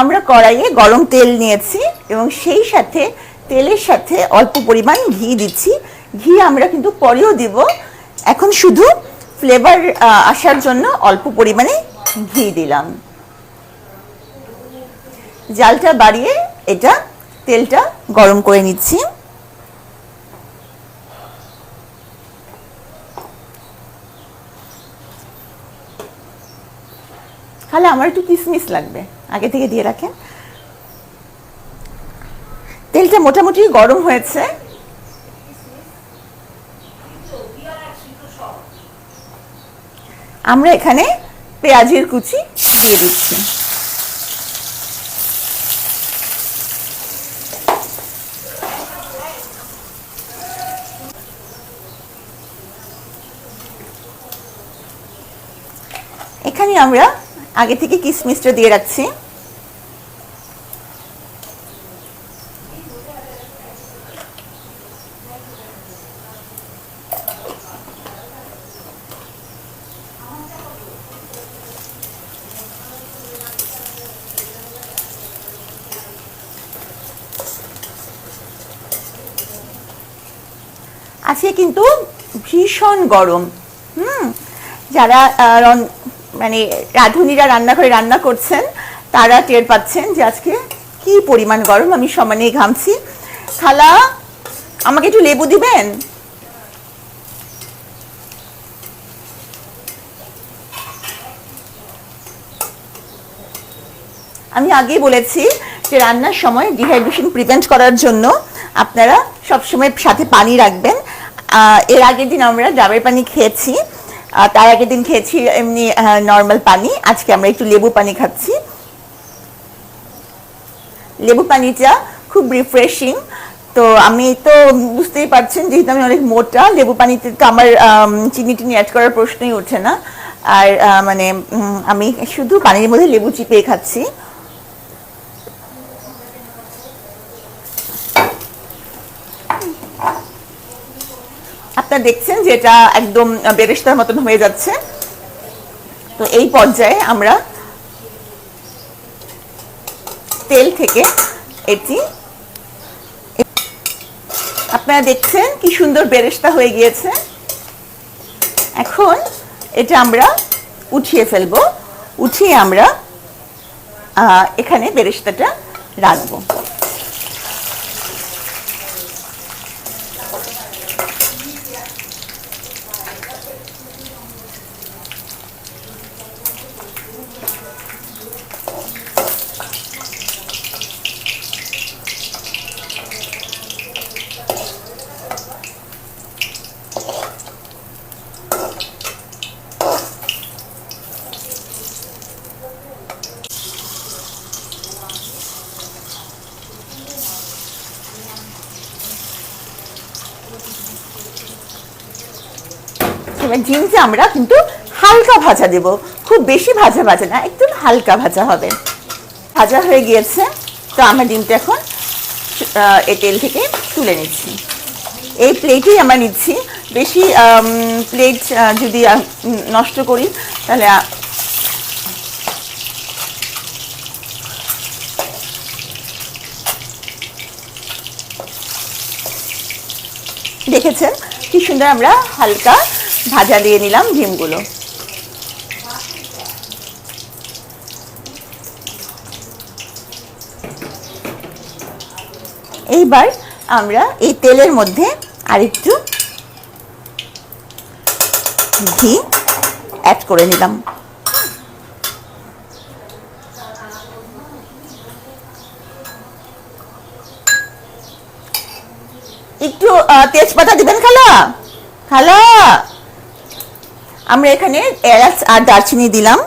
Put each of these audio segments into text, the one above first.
আমরা কড়াইয়ে গরম তেল নিয়েছি এবং সেই সাথে তেলের সাথে অল্প পরিমাণ ঘি দিচ্ছি। ঘি আমরা কিন্তু পরেও দিব। এখন শুধু ফ্লেভার আসার জন্য অল্প পরিমাণে ঘি দিলাম। জালটা বাড়িয়ে এটা তেলটা গরম করে নিচ্ছি। তাহলে আমার একটু কিসমিস লাগবে। আগে থেকে দিয়ে রাখেন। তেলটা মোটামুটি গরম হয়েছে। আমরা এখানে পেঁয়াজের কুচি দিয়ে দিচ্ছি। এখানে আমরা আগে থেকে কিশমিশটা দিয়ে রাখছি। আজকে কিন্তু ভীষণ গরম। হুম যারা মানে রাঁধুনিরা রান্নাঘরে রান্না করছেন, তারা টের পাচ্ছেন যে আজকে কি পরিমাণ গরম, আমি সমানে ঘামছি। খালা, আমাকে একটু লেবু দিবেন? আমি আগেই বলেছি যে রান্নার সময় ডিহাইড্রেশন প্রিভেন্ট করার জন্য আপনারা সবসময় সাথে পানি রাখবেন। এর আগের দিন আমরা ডাবের পানি খেয়েছি। তার আগের দিন খেয়েছি এমনি নর্মাল পানি। আজকে আমরা একটু লেবু পানি খাচ্ছি। লেবু পানিটা খুব রিফ্রেশিং তো আমি তো বুঝতেই পারছেন যেহেতু আমি অনেক মোটা লেবু পানিতে তো আমার আম, চিনি টিনি অ্যাড করার প্রশ্নই ওঠে না। আর মানে আমি শুধু পানির মধ্যে লেবু চিপে খাচ্ছি। আপনারা দেখছেন যে এটা একদম বেরেস্তার মতন হয়ে যাচ্ছে। তো এই পর্যায়ে আমরা তেল থেকে এটি আপনারা দেখছেন কি সুন্দর বেরেস্তা হয়ে গিয়েছে। এখন এটা আমরা উঠিয়ে ফেলব। উঠিয়ে আমরা এখানে বেরেস্তাটা রাখব। এবার ডিমটা আমরা কিন্তু হালকা ভাজা দেব। খুব বেশি ভাজা ভাজা না একদম হালকা ভাজা হবে। ভাজা হয়ে গিয়েছে, তো আমরা ডিমটা এখন এই তেল থেকে তুলে নিচ্ছি। এই প্লেটেই আমরা নিচ্ছি। বেশি প্লেট যদি নষ্ট করি, তাহলে দেখেছেন? কি সুন্দর আমরা হালকা ভাজা দিয়ে নিলাম ডিমগুলো। এইবার আমরা এই তেলের মধ্যে আরেকটু ঘি অ্যাড করে নিলাম। একটু তেজপাতা দিবেন, খালা? খালা? আমরা এখানে এলাচ আর দারচিনি দিলাম।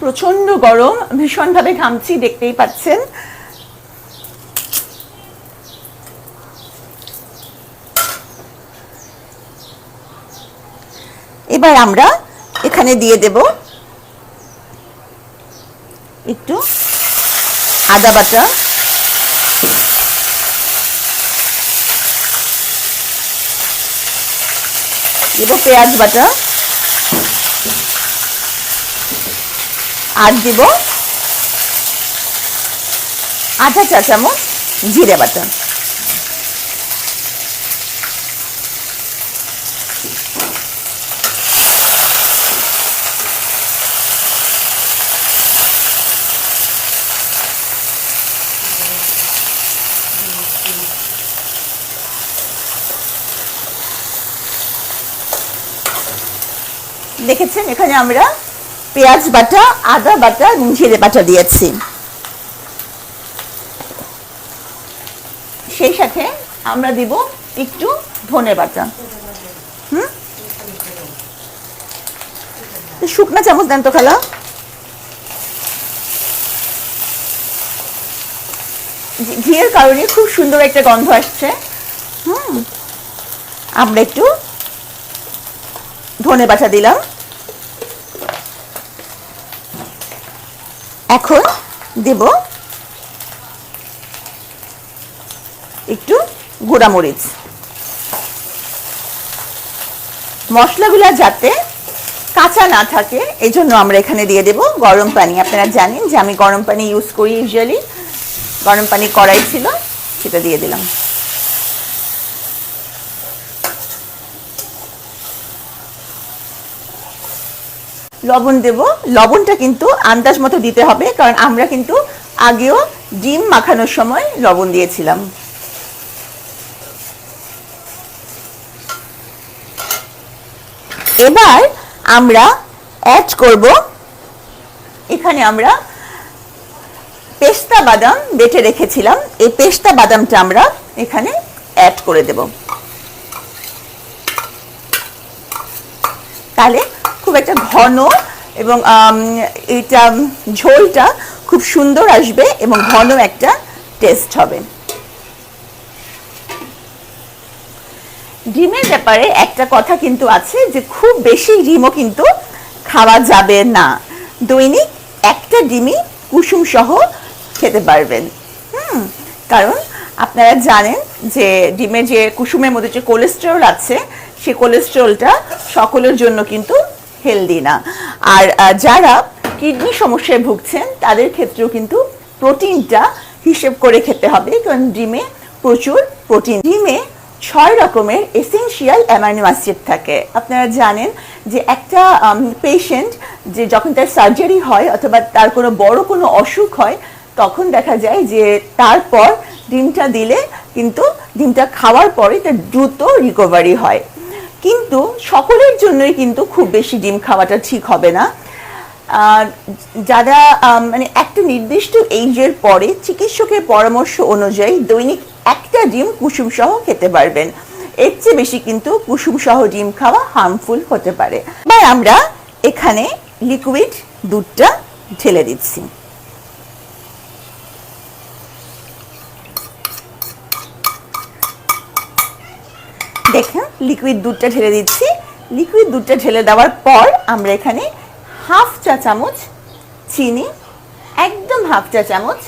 প্রচণ্ড গরম, ভীষণভাবে ঘামছি, দেখতেই পাচ্ছেন। এবার আমরা এখানে দিয়ে দেব একটু আদা বাটা। দেবো পেঁয়াজ বাটা। আর দেব আধা চা চামচ জিরে বাটা। দেখেছেন? এখানে আমরা পেঁয়াজ বাটা, আদা বাটা এবং জিরে বাটা দিয়েছি। সেই সাথে আমরা দিব একটু ধনে বাটা। হুম? শুকনা চামচ দেন তো খালা। ঘিয়ের কারণে খুব সুন্দর একটা গন্ধ আসছে। হুম? আমরা একটু ধনে বাটা দিলাম। এখন দেব একটু গুঁড়ামরিচ। মশলাগুলো যাতে কাঁচা না থাকে এই জন্য আমরা এখানে দিয়ে দেব গরম পানি। আপনারা জানেন যে আমি গরম পানি ইউজ করি ইউজুয়ালি গরম পানি কড়াই ছিল, সেটা দিয়ে দিলাম। লবণ দেব। লবণটা কিন্তু আন্দাজ মতো দিতে হবে, কারণ আমরা কিন্তু আগেও ডিম মাখানোর সময় লবণ দিয়েছিলাম। এবার আমরা অ্যাড করব, এখানে আমরা পেস্তা বাদাম বেটে রেখেছিলাম। এই পেস্তা বাদামটা আমরা এখানে অ্যাড করে দেব। তাহলে খুব একটা ঘন এবং এটা ঝোলটা খুব সুন্দর আসবে এবং ঘন একটা টেস্ট হবে। ডিমের ব্যাপারে একটা কথা কিন্তু আছে যে খুব বেশি ডিমও কিন্তু খাওয়া যাবে না। দৈনিক একটা ডিমই কুসুম সহ খেতে পারবেন। হুম, কারণ আপনারা জানেন যে ডিমের যে কুসুমের মধ্যে যে কোলেস্টেরল আছে সেই কোলেস্টেরলটা সকলের জন্য কিন্তু হেলদি না। আর যারা কিডনি সমস্যায় ভুগছেন, তাদের ক্ষেত্রেও কিন্তু প্রোটিনটা হিসেব করে খেতে হবে, কারণ ডিমে প্রচুর প্রোটিন। ডিমে ছয় রকমের এসেন্সিয়াল অ্যামাইনো অ্যাসিড থাকে। আপনারা জানেন যে একটা পেশেন্ট যে যখন তার সার্জারি হয় অথবা তার কোনো বড় কোনো অসুখ হয়, তখন দেখা যায় যে তারপর ডিমটা দিলে কিন্তু ডিমটা খাওয়ার পরে তার দ্রুত রিকভারি হয়। কিন্তু সকলের জন্যই কিন্তু খুব বেশি ডিম খাওয়াটা ঠিক হবে না। যারা মানে একটা নির্দিষ্ট এইজের পরে চিকিৎসকের পরামর্শ অনুযায়ী দৈনিক একটা ডিম কুসুম সহ খেতে পারবেন। এর চেয়ে বেশি কিন্তু কুসুম সহ ডিম খাওয়া হার্মফুল হতে পারে। এবার আমরা এখানে লিকুইড দুধটা ঢেলে দিচ্ছি দেখেন লিকুইড দুধটা ঢেলে দিচ্ছি। লিকুইড দুধটা ঢেলে দেওয়ার পর আমরা এখানে হাফ চা চামচ চিনি, একদম হাফ চা চামচ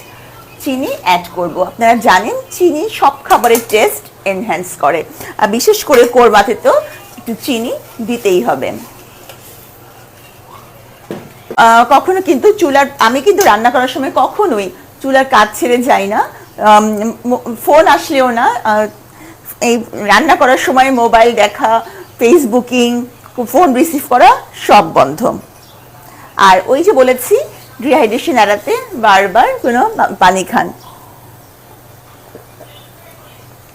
চিনি অ্যাড করব। আপনারা জানেন চিনি সব খাবারের টেস্ট এনহ্যান্স করে। আর বিশেষ করে কোরবাতে তো একটু চিনি দিতেই হবে। কখনো কিন্তু চুলার, আমি কিন্তু রান্না করার সময় কখনোই চুলার কাজ ছেড়ে যাই না। ফোন আসলেও না এই রান্না করার সময় মোবাইল দেখা ফেসবুকিং ফোন রিসিভ করা সব বন্ধ। আর ওই যে বলেছি ডিহাইড্রেশন এড়াতে বারবার কোনো পানি খান।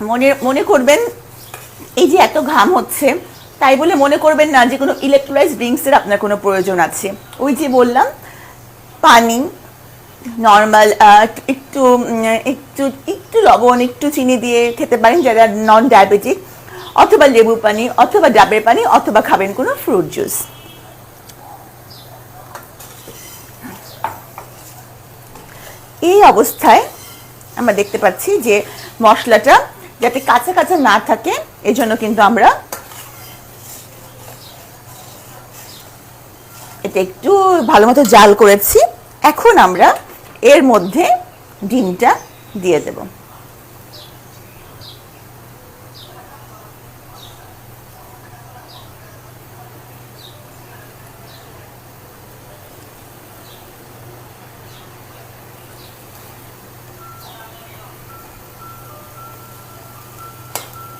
মনে মনে করবেন, এই যে এত ঘাম হচ্ছে, তাই বলে মনে করবেন না যে কোনো ইলেকট্রোলাইজ ড্রিঙ্কসের আপনার কোনো প্রয়োজন আছে। ওই যে বললাম, পানি নর্মাল একটু একটু একটু লবণ, একটু চিনি দিয়ে খেতে পারেন যারা নন ডায়াবেটিক অথবা লেবু পানি, অথবা ডাবের পানি, অথবা খাবেন কোনো ফ্রুট জুস এই অবস্থায় আমরা দেখতে পাচ্ছি যে মশলাটা যাতে কাঁচা কাঁচা না থাকে, এজন্য কিন্তু আমরা এটা একটু ভালো মতো জাল করেছি। এখন আমরা এর মধ্যে ডিমটা দিয়ে দেব।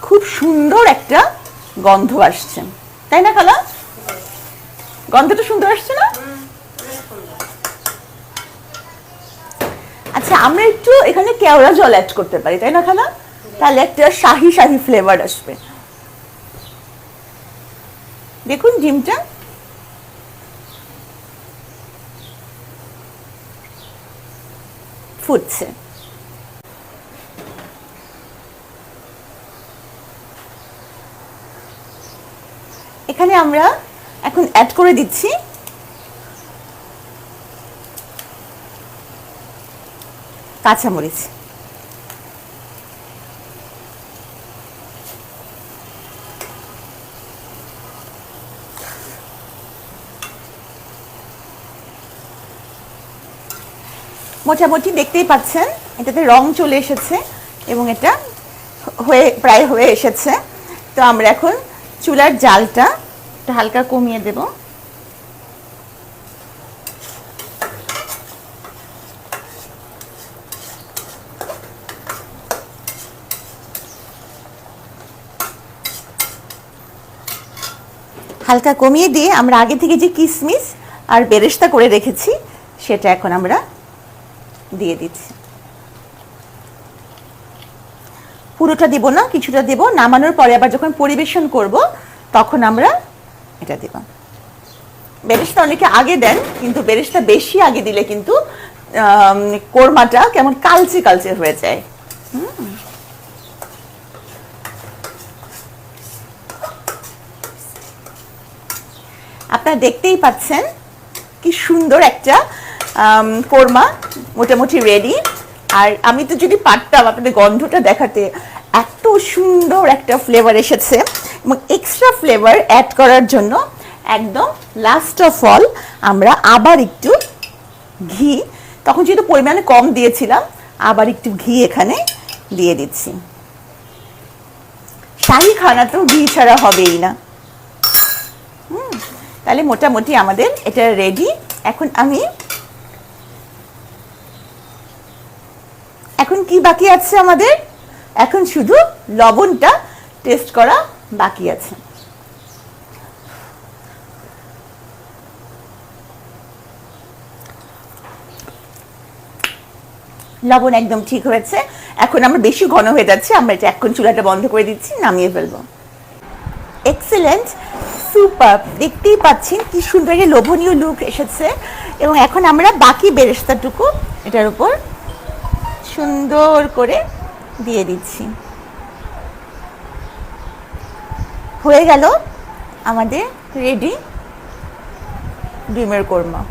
খুব সুন্দর একটা গন্ধ আসছে। তাই না, খালা? গন্ধটা সুন্দর আসছে? আমরা একটু এখানে কেওড়া জল অ্যাড করতে পারি, তাই না, খালা? তাহলে একটা শাহি শাহি ফ্লেভার আসবে। দেখুন ডিমটা। ফুটছে। এখানে আমরা এখন অ্যাড করে দিচ্ছি কাঁচামরিচ। মোটামুটি দেখতেই পাচ্ছেন, এটাতে রং চলে এসেছে এবং এটা হয়ে, প্রায় হয়ে এসেছে। তো আমরা এখন চুলার জালটা হালকা কমিয়ে দেব। হালকা কমিয়ে দিয়ে আমরা আগে থেকে যে কিশমিশ আর বেরেস্তা করে রেখেছি, সেটা এখন আমরা দিয়ে দিচ্ছি। পুরোটা দেব না, কিছুটা দেব। নামানোর পরে আবার যখন পরিবেশন করব, তখন আমরা এটা দেব। বেরেস্তা অনেকে আগে দেন, কিন্তু বেরেস্তা বেশি আগে দিলে কিন্তু কোরমাটা কেমন কালচে কালচে হয়ে যায় হুম। আপনারা দেখতেই পাচ্ছেন কি সুন্দর একটা কোরমা মোটামুটি রেডি আর আমি তো যদি পারতাম আপনাদের গন্ধটা দেখাতে, এত সুন্দর একটা ফ্লেভার এসেছে। এবং এক্সট্রা ফ্লেভার অ্যাড করার জন্য একদম লাস্ট অফ অল আমরা আবার একটু ঘি, তখন যেহেতু পরিমাণে কম দিয়েছিলাম, আবার একটু ঘি এখানে দিয়ে দিচ্ছি। শাহি খানা তো ঘি ছাড়া হবেই না। তাহলে মোটামুটি আমাদের এটা রেডি এখন আমি এখন কি বাকি আছে আমাদের? এখন শুধু লবণটা টেস্ট করা বাকি আছে। লবণ একদম ঠিক হয়েছে। এখন আমার বেশি ঘন হয়ে যাচ্ছে, আমরা এটা এখন চুলাটা বন্ধ করে দিচ্ছি, নামিয়ে ফেলব। এক্সেলেন্ট সুপার, দেখতেই পাচ্ছেন কি সুন্দর একটা লোভনীয় লুক এসেছে। এবং এখন আমরা বাকি বেরেস্তাটুকু এটার উপর সুন্দর করে দিয়ে দিচ্ছি। হয়ে গেল আমাদের রেডি ডিমের কোরমা।